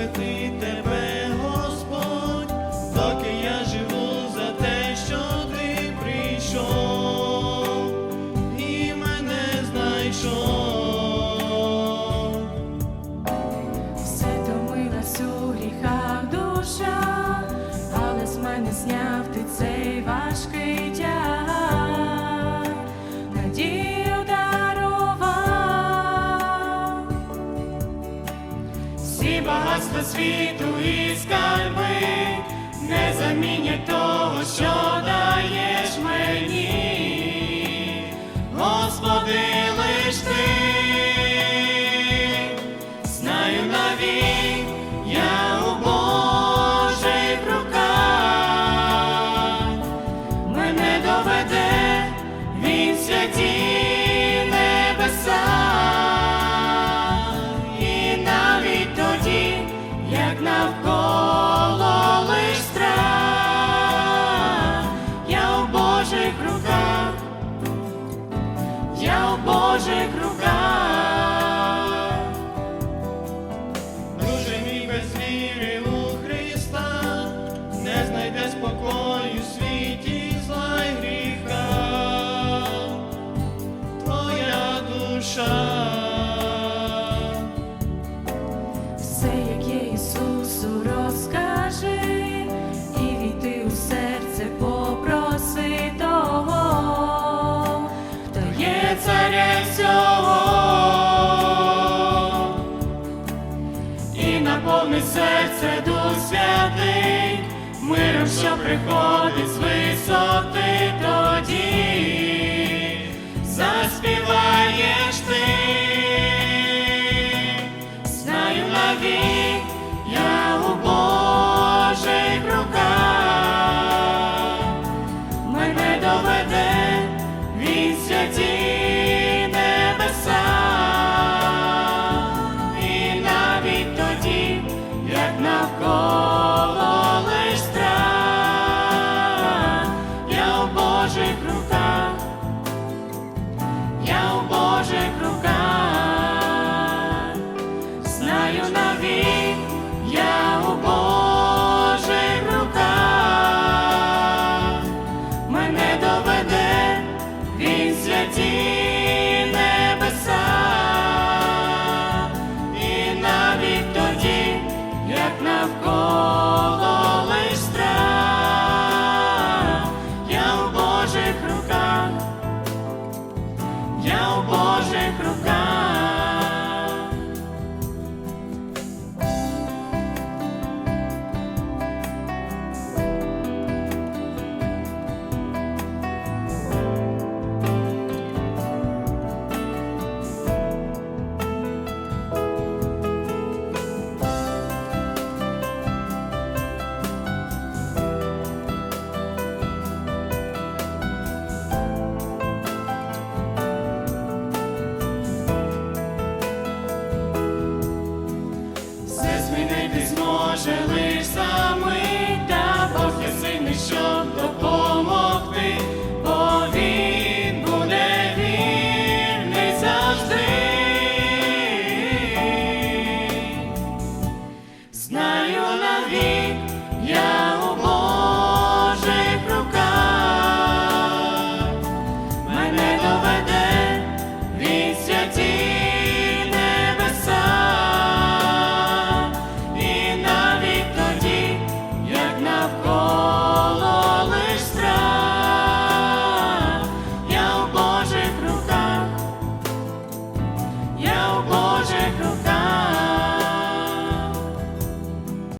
with me. Всі багатства світу і скарби. Не замінять того, що даєш мені, Господи, лиш ти, Розкажи, і війти у серце попроси того, хто є царя всього і наповни серце Дух Святий, миром, що приходить з висоти до Zion.